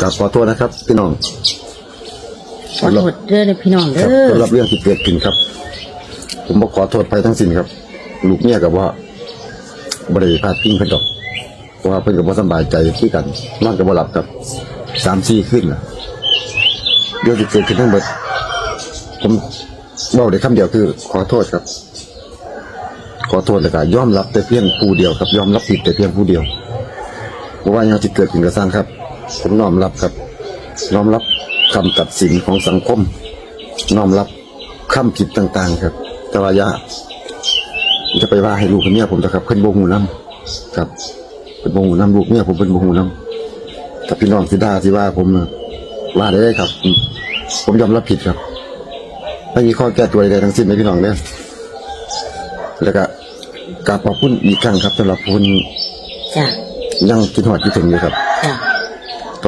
กราบขอโทษนะครับ พี่น้องขอโทษเด้อพี่น้องคเด้รับอสำหรับเรื่องที่เกิดขึ้นครับ ผมบอกขอโทษไปทั้งสิ้นครับ ลูกเมียกับว่าบริพาดพิงเพิ่นดอกเพราะว่าเพิ่นกับว่าสำบายใจคือกันนอนกับว่าหลับครับสามสี่ขึ้นล่ะเรื่องที่เกิดขึ้นทั้งหมดผมบอกได้คำเดียวคือ ขอโทษครับ ขอโทษเลยครับยอมรับแต่เพียงผู้เดียวครับ ยอมรับผิดแต่เพียงผู้เดียวเพราะว่ายังที่เกิดขึ้นกระสร้างครับ ผมน้อมรับครับน้อมรับคำตัดสินของสังคมน้อมรับคำผิดต่าง ๆ ครับ แต่ว่าอย่าจะไปว่าให้ลูกกับเมียผมนะครับเพิ่นโบหูน้ำครับเพิ่นโบหูน้ำลูกเมียผมเพิ่นโบหูน้ำแต่พี่น้องที่ด่าที่ว่าผมน่ะว่าได้ครับ ผมยอมรับผิดครับไม่มีข้อแก้ตัวใดๆทั้งสิ้นในพี่น้องเนี่ยแล้วก็กราบขอบคุณอีกครั้งครับสำหรับคุณจ้ะยังคิดหอดคิดถึงอยู่ครับจ้ะ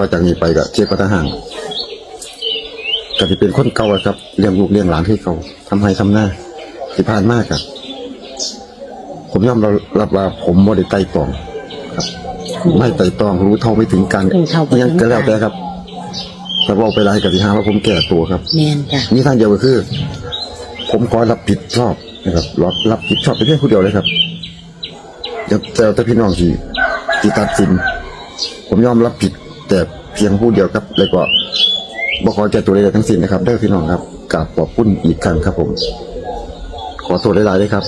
ต่อจากนี้ไปก็เช็คพัฒหารก็จะเป็นคนเก่าอะครับเลี้ยงลูกเลี้ยงหลานให้เขาทำให้ทำหน้าที่ผ่านมากครับ ผมยอมรับว่าผมบ่ได้ไต่ตองครับ ไม่ไต่ตองรู้เท่าไม่ถึงการรู้เท่าไม่ถึงการยังก็แล้วแต่ครับแต่ว่าไปไล่กับที่ห้าว่าผมแก่ตัวครับแม่นจ้ะมีทางเดียวก็คือ ผมขอรับผิดชอบนะครับรับรับผิดชอบไปเพียงผู้เดียวเลยครับอย่าแต่แต่พี่น้องที่ที่ตัดสิน ผมยอมรับผิด แต่เพียงผู้เดียวครับ แล้วก็บอขอแก้ตัวใดๆทั้งสิ้นนะครับได้อพี่น้องครับกราบขอบคุณอีกครั้งครับผม ขอโทษหลายๆด้วยครับ